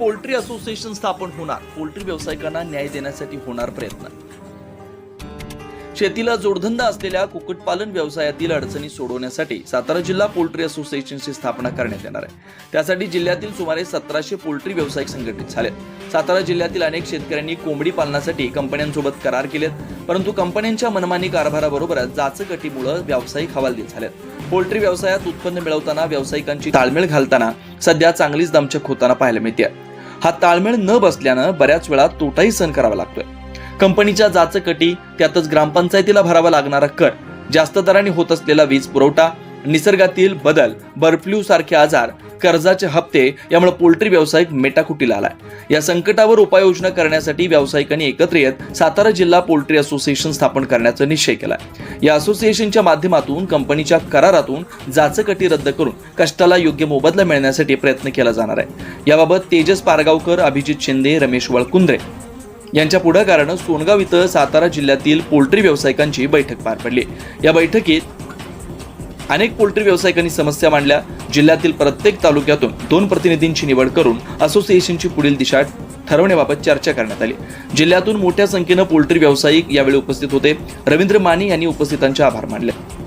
Poultry association स्थापन होणार. Poultry व्यावसायिकांना न्याय देण्यासाठी होणार प्रयत्न. शेतीला जोडधंदा असलेल्या कुक्कुटपालन व्यवसायातील अडचणी सोडवण्यासाठी सातारा जिल्हा पोल्ट्री असोसिएशनची स्थापना करण्यात येणार आहे. त्यासाठी जिल्ह्यातील सुमारे सतराशे पोल्ट्री व्यावसायिक संघटित झाले सातारा जिल्ह्यातील अनेक शेतकऱ्यांनी कोंबडी पालनासाठी कंपन्यांसोबत करार केलेत परंतु कंपन्यांच्या मनमानी कारभाराबरोबरच जाचकटीमुळे व्यावसायिक हवालदिल झालेत. पोल्ट्री व्यवसायात उत्पन्न मिळवताना व्यावसायिकांची ताळमेळ घालताना सध्या चांगलीच दमछक होताना पाहायला मिळते हा ताळमेळ न बसल्यानं बऱ्याच वेळा तोटाही सहन करावा लागतोय. कंपनीच्या जाचकटी त्यातच ग्रामपंचायतीला भरावा लागणारा कर जास्त दराने होत असलेला वीज पुरवठा निसर्गातील बदल बर्फ्ल्यू सारखे आजार कर्जाचे हप्ते यामुळे पोल्ट्री व्यावसायिक मेटाकुटीला आलाय. या संकटावर उपाययोजना करण्यासाठी व्यावसायिकांनी एकत्र येत सातारा जिल्हा पोल्ट्री असोसिएशन स्थापन करण्याचा निश्चय केलाय. या असोसिएशनच्या माध्यमातून कंपनीच्या करारातून जाचकटी रद्द करून कष्टाला योग्य मोबदला मिळण्यासाठी प्रयत्न केला जाणार आहे. याबाबत तेजस पारगावकर अभिजित शिंदे रमेश वळकुंद्रे यांच्या पुढाकारानं सोनगाव इथं सातारा जिल्ह्यातील पोल्ट्री व्यावसायिकांची बैठक पार पडली. या बैठकीत अनेक पोल्ट्री व्यावसायिकांनी समस्या मांडल्या. जिल्ह्यातील प्रत्येक तालुक्यातून दोन प्रतिनिधींची निवड करून असोसिएशनची पुढील दिशा ठरवण्याबाबत चर्चा करण्यात आली. जिल्ह्यातून मोठ्या संख्येनं पोल्ट्री व्यावसायिक यावेळी उपस्थित होते. रवींद्र माने यांनी उपस्थितांचे आभार मानले.